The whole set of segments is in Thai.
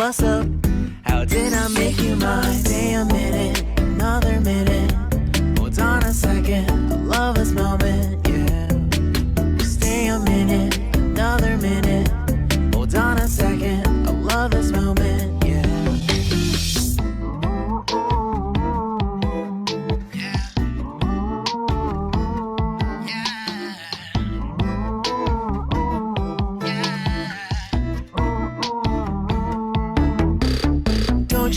Plus up. How did I make you mine? Stay a minute, another minute. Hold on a second. Love is moment,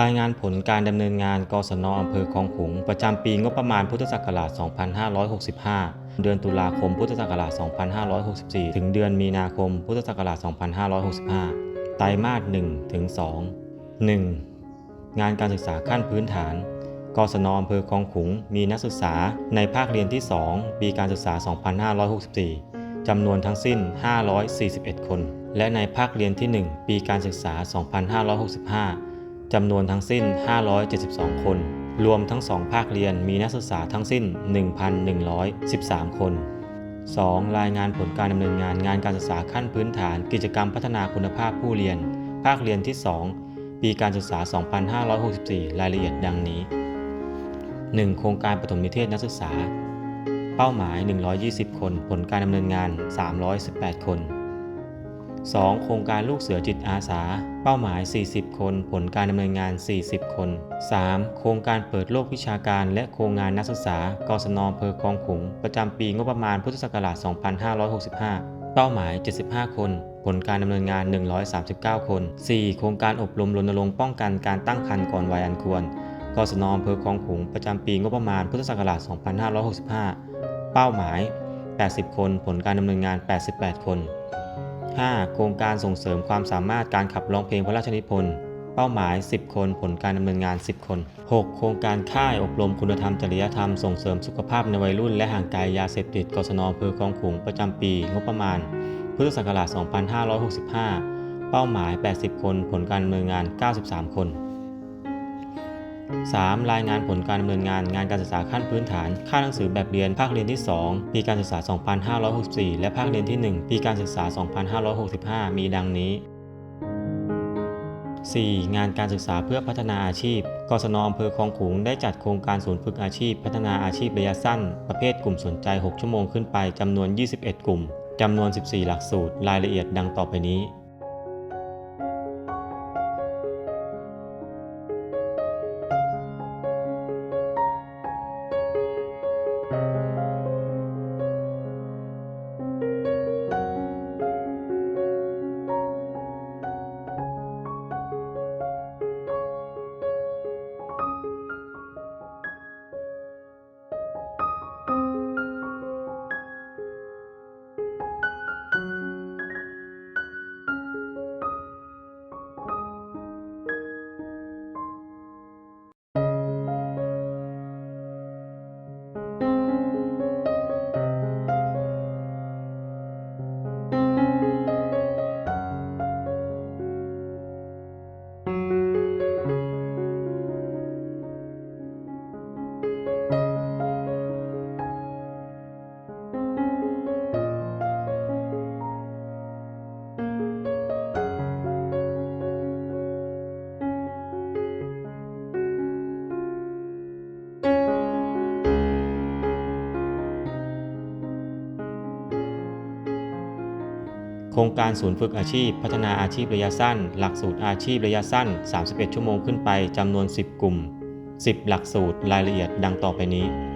รายงานผลการดำเนินงานกศนอำเภอคลองขุงประจำปีงบประมาณพุทธศักราช 2565 เดือนตุลาคมพุทธศักราช 2564 ถึงเดือนมีนาคมพุทธศักราช 2565 ไตรมาส1ถึง2 1. งานการศึกษาขั้นพื้นฐาน กศนอำเภอคลองขุงมีนักศึกษาในภาคเรียนที่ 2 ปีการศึกษา 2564 จำนวนทั้งสิ้น 541 คน และในภาคเรียนที่ 1 ปีการศึกษา 2565 จำนวนทั้งสิ้น 572 คน รวมทั้ง2ภาคเรียนมีนักศึกษาทั้งสิ้น 1,113 คน 2. รายงานผลการดำเนินงานงานการศึกษาขั้นพื้นฐาน กิจกรรมพัฒนาคุณภาพผู้เรียน ภาคเรียนที่ 2 ปีการศึกษา 2564 รายละเอียดดังนี้ 1. โครงการปฐมนิเทศนักศึกษา เป้าหมาย 120 คน ผลการดำเนินงาน 318 คน 2. โครงการลูกเสือจิตอาสา เป้าหมาย 40 คน ผลการดำเนินงาน 40 คน 3. โครงการเปิดโลกวิชาการ และโครงงานนักศึกษากศนอำเภอคลองขุง ประจำปีงบประมาณพุทธศักราช 2565 เป้าหมาย 75 คน ผลการดำเนินงาน 139 คน 4. โครงการอบรมรณรงค์ป้องกันการตั้งครรภ์ก่อนวัยอันควร กศนอำเภอคลองขุง ประจำปีงบประมาณพุทธศักราช 2565 เป้าหมาย 80 คน ผลการดำเนินงาน 88 คน 5. โครงการส่งเสริมความสามารถการขับร้องเพลงพระราชนิพนธ์ เป้าหมาย 10 คน ผลการดำเนินงาน 10 คน 6. โครงการค่ายอบรมคุณธรรมจริยธรรมส่งเสริมสุขภาพในวัยรุ่นและห่างไกลยาเสพติดกศนอำเภอคลองขุงประจำปี งบประมาณ พุทธศักราช 2565 เป้าหมาย 80 คน ผลการดำเนินงาน 93 คน 3. รายงานผลการดำเนินงานงานการศึกษาขั้นพื้นฐาน ค่าหนังสือแบบเรียนภาคเรียนที่ 2 ปีการศึกษา 2564 และภาคเรียนที่ 1 ปีการศึกษา 2565 มีดังนี้ 4. งานการศึกษาเพื่อพัฒนาอาชีพ กศนอำเภอคลองขุงได้จัดโครงการศูนย์ฝึกอาชีพ พัฒนาอาชีพระยะสั้น ประเภทกลุ่มสนใจ 6 ชั่วโมงขึ้นไปจำนวน 21 กลุ่มจำนวน 14 หลักสูตร รายละเอียดดังต่อไปนี้ ครงการศูนย์ฝึกอาชีพ พัฒนาอาชีพระยะสั้น หลักสูตรอาชีพระยะสั้น 31 ชั่วโมงขึ้นไปจำนวน 10 กลุ่ม 10 หลักสูตรรายละเอียดดังต่อไปนี้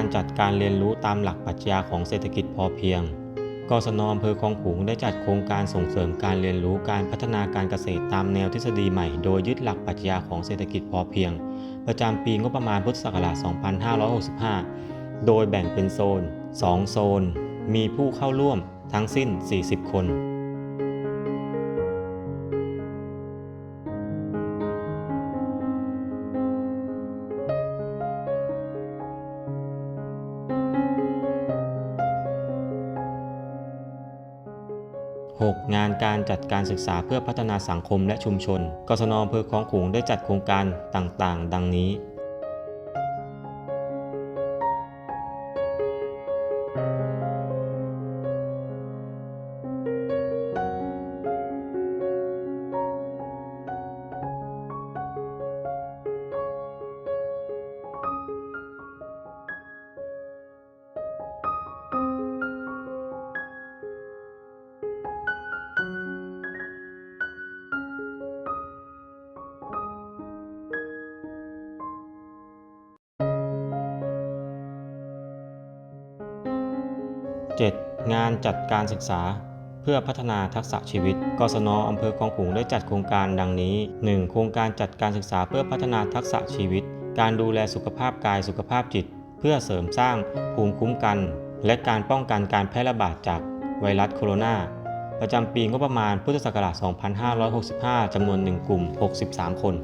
การจัดการเรียนรู้ตามหลักปรัชญาของเศรษฐกิจพอเพียง กศนอำเภอคลองขุงได้จัดโครงการส่งเสริมการเรียนรู้การพัฒนาการเกษตรตามแนวทฤษฎีใหม่ โดยยึดหลักปรัชญาของเศรษฐกิจพอเพียง ประจำปีงบประมาณพุทธศักราช 2565 โดยแบ่งเป็นโซน 2 โซน มีผู้เข้าร่วมทั้งสิ้น 40 คน 6. งานการจัดการศึกษาเพื่อพัฒนาสังคมและชุมชน กศนอำเภอคลองขลุงได้จัดโครงการต่างๆ ดังนี้ งานจัดการศึกษาเพื่อพัฒนาทักษะชีวิต กศนอำเภอคลองขลุงได้จัดโครงการดังนี้ 1. โครงการจัดการศึกษาเพื่อพัฒนาทักษะชีวิต การดูแลสุขภาพกายสุขภาพจิต เพื่อเสริมสร้างภูมิคุ้มกัน และการป้องกันการแพร่ระบาดจากไวรัสโคโรนาประจำปีงบประมาณพุทธศักราช 2565 จำนวน 1 กลุ่ม 63 คน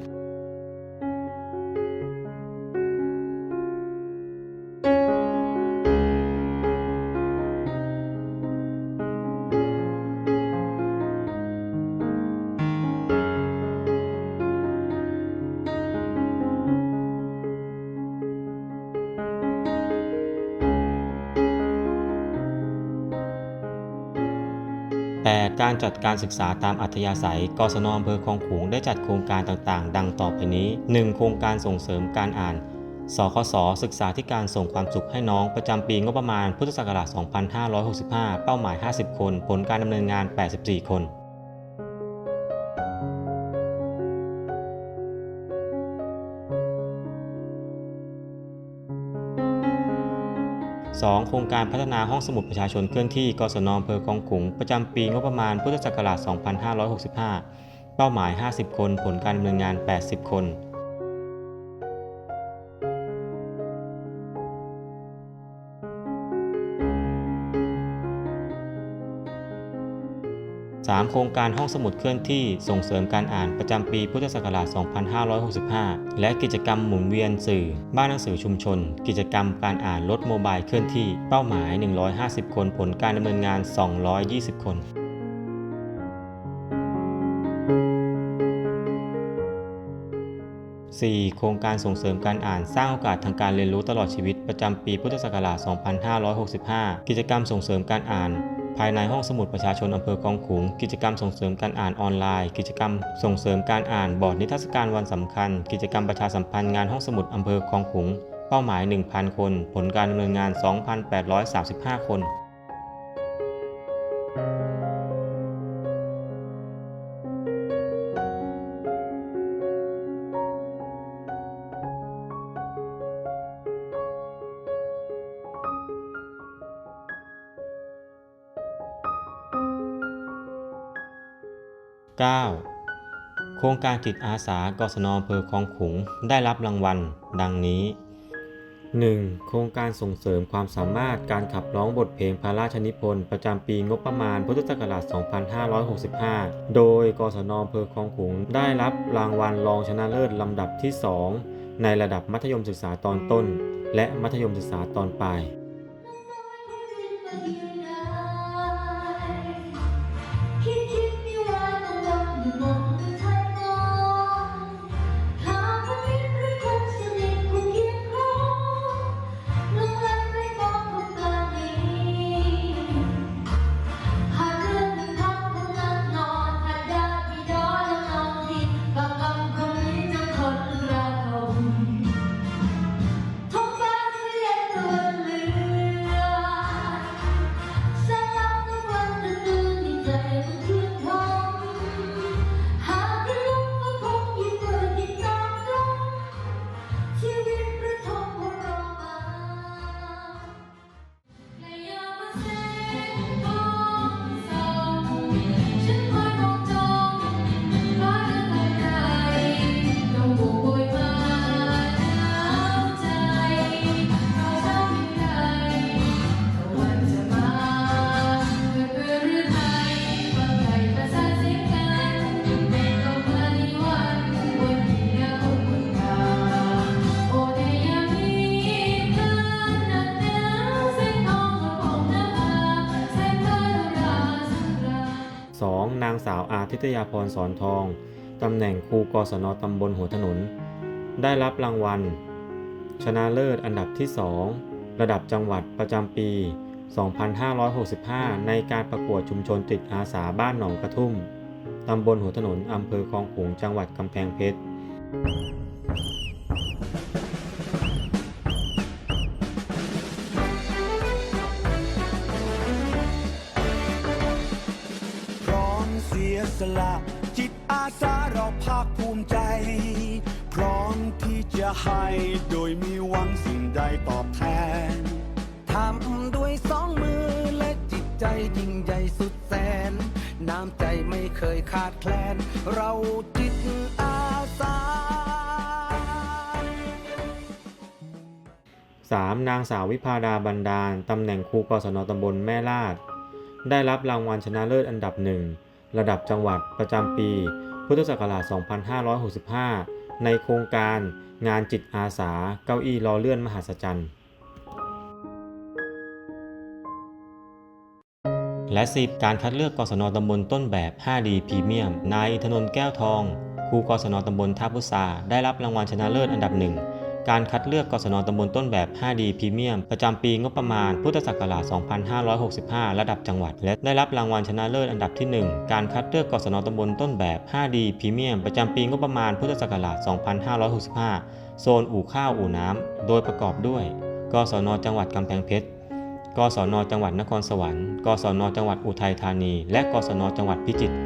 การจัดการศึกษาตามอัธยาศัย กศนอำเภอคลองขลุงได้จัดโครงการต่างๆ ดังต่อไปนี้ 1. โครงการส่งเสริมการอ่านสคส ศึกษาที่การส่งความสุขให้น้องประจำปีงบประมาณพุทธศักราช 2565 เป้าหมาย 50 คน ผลการดำเนินงาน 84 คน 2. โครงการพัฒนาห้องสมุดประชาชนเคลื่อนที่กศนอำเภอคลองขุง ประจำปีงบประมาณพุทธศักราช 2565 เป้าหมาย 50 คน ผลการดำเนินงาน 80 คน 3. โครงการห้องสมุดเคลื่อนที่ส่งเสริมการอ่านประจำปีพุทธศักราช 2565 และกิจกรรมหมุนเวียนสื่อ บ้านหนังสือชุมชน กิจกรรมการอ่านรถโมบายเคลื่อนที่ เป้าหมาย 150 คนผลการดำเนินงาน 220 คน 4. โครงการส่งเสริมการอ่านสร้างโอกาสทางการเรียนรู้ตลอดชีวิตประจำปีพุทธศักราช 2565 กิจกรรมส่งเสริมการอ่าน ภายในห้องสมุดประชาชนอำเภอคลองขุง กิจกรรมส่งเสริมการอ่านออนไลน์ กิจกรรมส่งเสริมการอ่านบอร์ดนิทรรศการวันสำคัญ กิจกรรมประชาสัมพันธ์งานห้องสมุดอำเภอคลองขุง เป้าหมาย 1,000 คน ผลการดำเนินงาน 2,835 คน 9. โครงการจิตอาสากศนอำเภอคลองขุงได้รับรางวัล ดังนี้ 1. โครงการส่งเสริมความสามารถการขับร้องบทเพลงพระราชนิพนธ์ประจำปีงบประมาณพุทธศักราช 2565 โดยกศนอำเภอคลองขุงได้รับรางวัลรองชนะเลิศลำดับที่ 2 ในระดับมัธยมศึกษาตอนต้น และมัธยมศึกษาตอนปลายคิด ทิตยาพรสอนทอง ตำแหน่งครูกศนตำบลหัวถนน ได้รับรางวัล ชนะเลิศอันดับที่ 2 ระดับจังหวัดประจำปี 2565 ในการประกวดชุมชนจิตอาสาบ้านหนองกระทุ่ม ตำบลหัวถนน อำเภอคลองขลุงจังหวัดกำแพงเพชร ละ จิตอาสาเราภาคภูมิใจ พร้อมที่จะให้โดยมีหวังสิ่งใดตอบแทน ทำด้วยสองมือและจิตใจยิ่งใหญ่สุดแสน น้ำใจไม่เคยขาดแคลน เราจิตอาสา 3. นางสาววิพาดาบันดาล ตำแหน่งครูกศนตำบลแม่ลาด ได้รับรางวัลชนะเลิศอันดับหนึ่ง ระดับจังหวัดประจำปี พุทธศักราช 2565 ในโครงการงานจิตอาสาเก้าอี้ล้อเลื่อนมหัศจรรย์ และ 10 การคัดเลือกกศนตำบลต้นแบบ 5D พรีเมียมนายธนนแก้วทอง ครูกศนตำบลท่าพุทราได้รับรางวัลชนะเลิศอันดับหนึ่ง การคัดเลือกกศนตำบลต้นแบบ 5D พรีเมียมประจำปีงบประมาณ พุทธศักราช 2565 ระดับจังหวัด และได้รับรางวัลชนะเลิศอันดับที่ 1 การคัดเลือกกศนตำบลต้นแบบ 5D พรีเมียมประจำปีงบประมาณ พุทธศักราช 2565 โซนอู่ข้าวอู่น้ำ โดยประกอบด้วย กศนจังหวัดกำแพงเพชร กศนจังหวัดนครสวรรค์ กศนจังหวัดอุทัยธานี และกศนจังหวัดพิจิตร